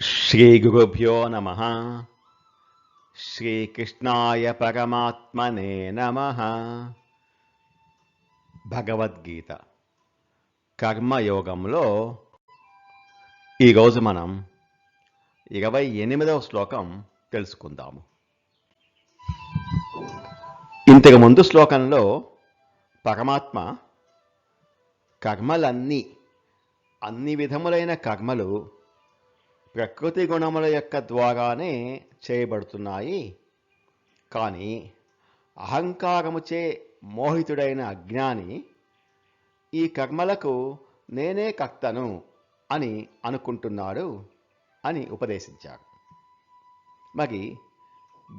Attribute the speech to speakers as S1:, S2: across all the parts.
S1: శ్రీ గురుభ్యో నమ శ్రీకృష్ణాయ పరమాత్మనే నమ భగవద్గీత కర్మయోగంలో ఈరోజు మనం ఇరవై ఎనిమిదవ శ్లోకం తెలుసుకుందాము. ఇంతకు ముందు శ్లోకంలో పరమాత్మ కర్మలన్నీ అన్ని విధములైన కర్మలు ప్రకృతి గుణముల యొక్క ద్వారానే చేయబడుతున్నాయి. కానీ అహంకారముచే మోహితుడైన అజ్ఞాని ఈ కర్మలకు నేనే కర్తను అని అనుకుంటున్నాడు అని ఉపదేశించారు మరి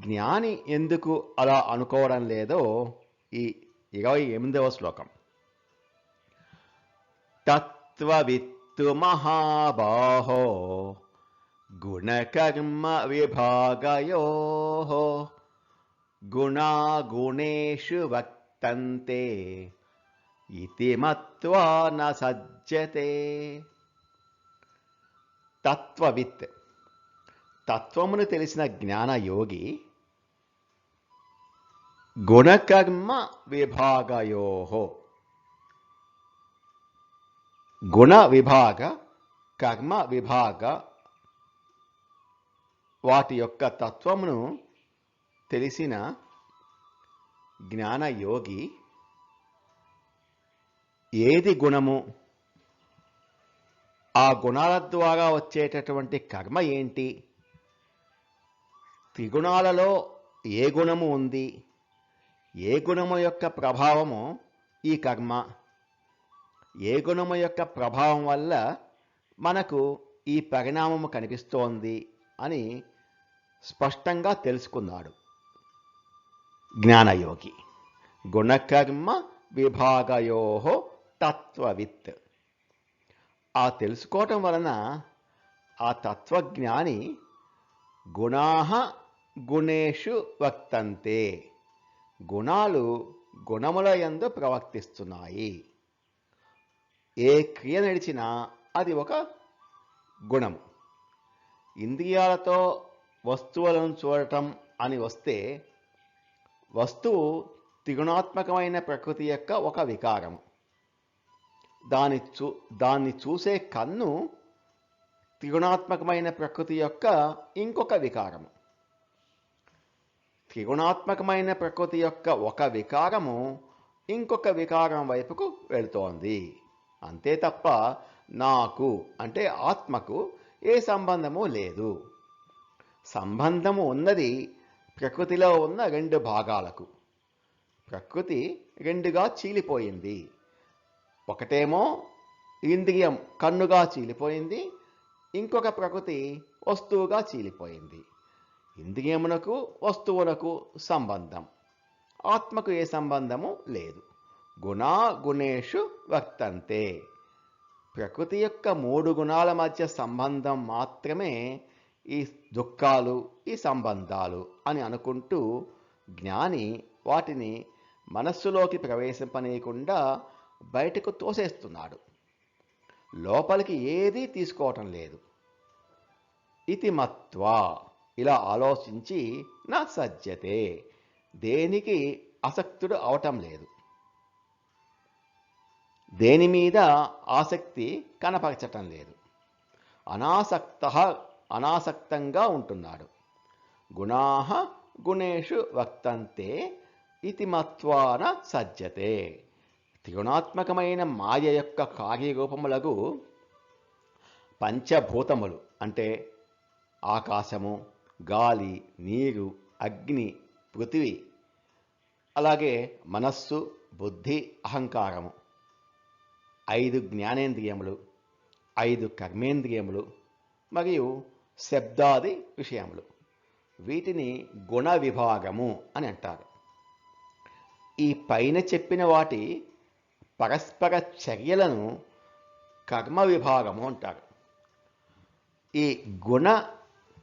S1: జ్ఞాని ఎందుకు అలా అనుకోవడం లేదో ఈ ఇరవై ఎనిమిదవ శ్లోకం. తత్వవిత్తు మహాబాహో గుణకర్మ విభాగయో గుణాగుణేషు వర్తంతే ఇతి మత్వా న సజ్జతే తత్వవిత్ తత్వమును తెలిసిన జ్ఞానయోగి గుణకర్మ విభాగయో గుణ విభాగ కర్మ విభాగ వాటి యొక్క తత్వమును తెలిసిన జ్ఞానయోగి ఏది గుణము? ఆ గుణాల ద్వారా వచ్చేటటువంటి కర్మ ఏంటి? త్రిగుణాలలో ఏ గుణము ఉంది? ఏ గుణము యొక్క ప్రభావము ఈ కర్మ? ఏ గుణము యొక్క ప్రభావం వల్ల మనకు ఈ పరిణామము కనిపిస్తోంది అని స్పష్టంగా తెలుసుకున్నాడు. జ్ఞానయోగి గుణకర్మ విభాగయో తత్వవిత్. ఆ తెలుసుకోవటం వలన ఆ తత్వజ్ఞాని గుణా గుణేషు వర్తంతే గుణాలు గుణముల యందు ప్రవర్తిస్తున్నాయి. ఏ క్రియ నడిచినా అది ఒక గుణము. ఇంద్రియాలతో వస్తువులను చూడటం అని వస్తే వస్తువు త్రిగుణాత్మకమైన ప్రకృతి యొక్క ఒక వికారము. దాని చూ దాన్ని చూసే కన్ను త్రిగుణాత్మకమైన ప్రకృతి యొక్క ఇంకొక వికారము. త్రిగుణాత్మకమైన ప్రకృతి యొక్క ఒక వికారము ఇంకొక వికారం వైపుకు వెళుతోంది. అంతే తప్ప నాకు అంటే ఆత్మకు ఏ సంబంధము లేదు. సంబంధము ఉన్నది ప్రకృతిలో ఉన్న రెండు భాగాలకు. ప్రకృతి రెండుగా చీలిపోయింది. ఒకటేమో ఇంద్రియం కన్నుగా చీలిపోయింది ఇంకొక ప్రకృతి వస్తువుగా చీలిపోయింది. ఇంద్రియమునకు వస్తువులకు సంబంధం. ఆత్మకు ఏ సంబంధము లేదు. గుణా గుణేషు వర్తంతే. ప్రకృతి యొక్క మూడు గుణాల మధ్య సంబంధం మాత్రమే ఈ దుఃఖాలు ఈ సంబంధాలు అని అనుకుంటూ జ్ఞాని వాటిని మనస్సులోకి ప్రవేశింపనీయకుండా బయటకు తోసేస్తున్నాడు. లోపలికి ఏదీ తీసుకోవటం లేదు. ఇతి మత్వా ఇలా ఆలోచించి నా సజ్జతే దేనికి ఆసక్తుడు అవటం లేదు. దేని మీద ఆసక్తి కనపరచటం లేదు. అనాసక్త అనాసక్తంగా ఉంటున్నాడు. గుణాహ గుణేషు వక్తంతే ఇతి మత్వాన సజ్జతే. త్రిగుణాత్మకమైన మాయ యొక్క కార్యరూపములకు పంచభూతములు అంటే ఆకాశము గాలి నీరు అగ్ని పృథివీ అలాగే మనస్సు బుద్ధి అహంకారము. ఐదు జ్ఞానేంద్రియములు ఐదు కర్మేంద్రియములు మరియు శబ్దాది విషయములు. వీటిని గుణ విభాగము అని అంటారు. ఈ పైన చెప్పిన వాటి పరస్పర చర్యలను కర్మ విభాగము అంటారు. ఈ గుణ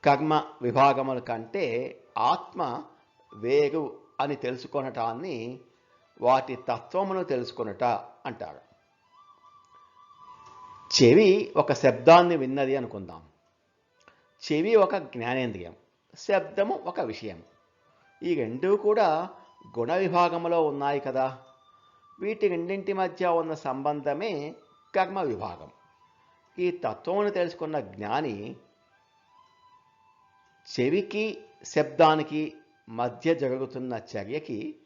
S1: కర్మ విభాగముల కంటే ఆత్మ వేరు అని తెలుసుకొనటాన్ని వాటి తత్వమును తెలుసుకొనుట అంటారు. చెవి ఒక శబ్దాన్ని విన్నది అనుకుందాం. చెవి ఒక జ్ఞానేంద్రియం శబ్దము ఒక విషయం. ఈ రెండూ కూడా గుణ విభాగంలో ఉన్నాయి కదా. వీటి రెండింటి మధ్య ఉన్న సంబంధమే కర్మ విభాగం. ఈ తత్వమును తెలుసుకున్న జ్ఞాని చెవికి శబ్దానికి మధ్య జరుగుతున్న చర్యకి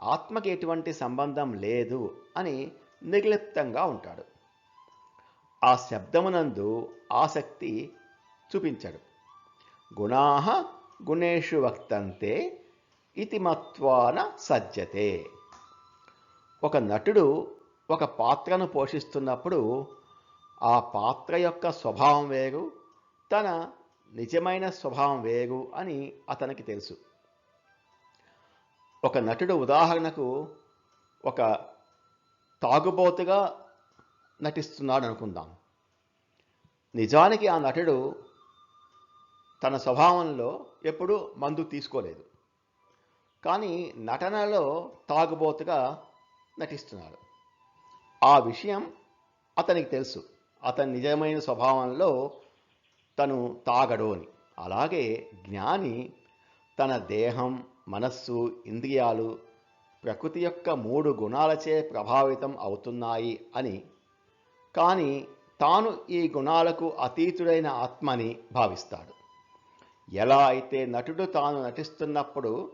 S1: ఆత్మకి ఎటువంటి సంబంధం లేదు అని నిర్లిప్తంగా ఉంటాడు. ఆ శబ్దమునందు ఆసక్తి చూపించాడు. గుణా గుణేషు వక్తంతే ఇతి మత్వాన సజ్జతే. ఒక నటుడు ఒక పాత్రను పోషిస్తున్నప్పుడు ఆ పాత్ర యొక్క స్వభావం వేరు తన నిజమైన స్వభావం వేరు అని అతనికి తెలుసు. ఒక నటుడు ఉదాహరణకు ఒక తాగుబోతుగా నటిస్తున్నాడు అనుకుందాం నిజానికి ఆ నటుడు తన స్వభావంలో ఎప్పుడూ మందు తీసుకోలేదు. కానీ నటనలో తాగుబోతుగా నటిస్తున్నాడు. ఆ విషయం అతనికి తెలుసు. అతని నిజమైన స్వభావంలో తను తాగడు అని. అలాగే జ్ఞాని తన దేహం మనస్సు ఇంద్రియాలు ప్రకృతి యొక్క మూడు గుణాలచే ప్రభావితం అవుతున్నాయి అని. కానీ తాను ఈ గుణాలకు అతీతుడైన ఆత్మని భావిస్తాడు. ఎలా అయితే నటుడు తాను నటిస్తున్నప్పుడు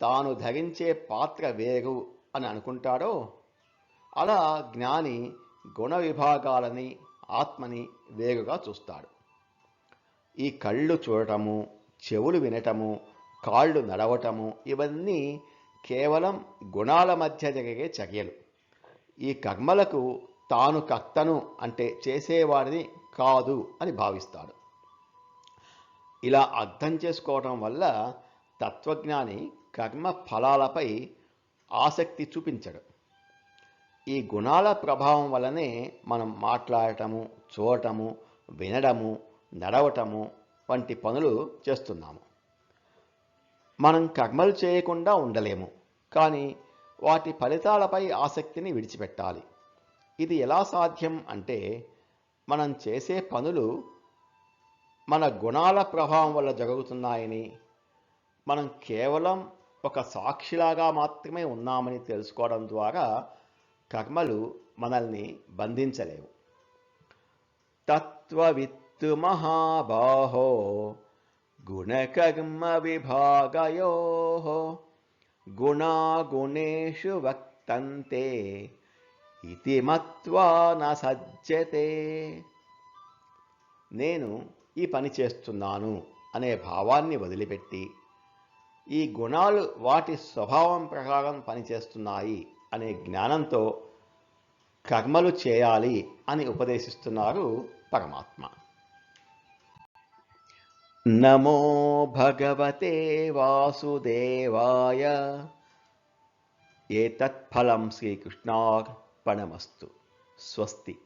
S1: తాను ధరించే పాత్ర వేరు అని అనుకుంటాడో అలా జ్ఞాని గుణ విభాగాలని ఆత్మని వేరుగా చూస్తాడు. ఈ కళ్ళు చూడటము చెవులు వినటము కాళ్ళు నడవటము ఇవన్నీ కేవలం గుణాల మధ్య జరిగే చర్యలు. ఈ కర్మలకు తాను కర్తను అంటే చేసేవాడిని కాదు అని భావిస్తాడు. ఇలా అర్థం చేసుకోవటం వల్ల తత్వజ్ఞాని కర్మ ఫలాలపై ఆసక్తి చూపించడు. ఈ గుణాల ప్రభావం వల్లనే మనం మాట్లాడటము చూడటము వినడము నడవటము వంటి పనులు చేస్తున్నాము. మనం కర్మలు చేయకుండా ఉండలేము కానీ వాటి ఫలితాలపై ఆసక్తిని విడిచిపెట్టాలి. ఇది ఎలా సాధ్యం అంటే మనం చేసే పనులు మన గుణాల ప్రభావం వల్ల జరుగుతున్నాయని మనం కేవలం ఒక సాక్షిలాగా మాత్రమే ఉన్నామని తెలుసుకోవడం ద్వారా కర్మలు మనల్ని బంధించలేవు. తత్వవిత్తు మహాబాహో గుణకర్మ విభాగయో గుణాగుణేషు వక్తంతే ఇతి మత్వా నా సజ్జతే. నేను ఈ పని చేస్తున్నాను అనే భావాన్ని వదిలిపెట్టి ఈ గుణాలు వాటి స్వభావం ప్రకారం పనిచేస్తున్నాయి అనే జ్ఞానంతో కర్మలు చేయాలి అని ఉపదేశిస్తున్నారు పరమాత్మ. నమో భగవతే వాసుదేవాయ. ఏతత్ఫలం శ్రీకృష్ణార్పణమస్తు. స్వస్తి.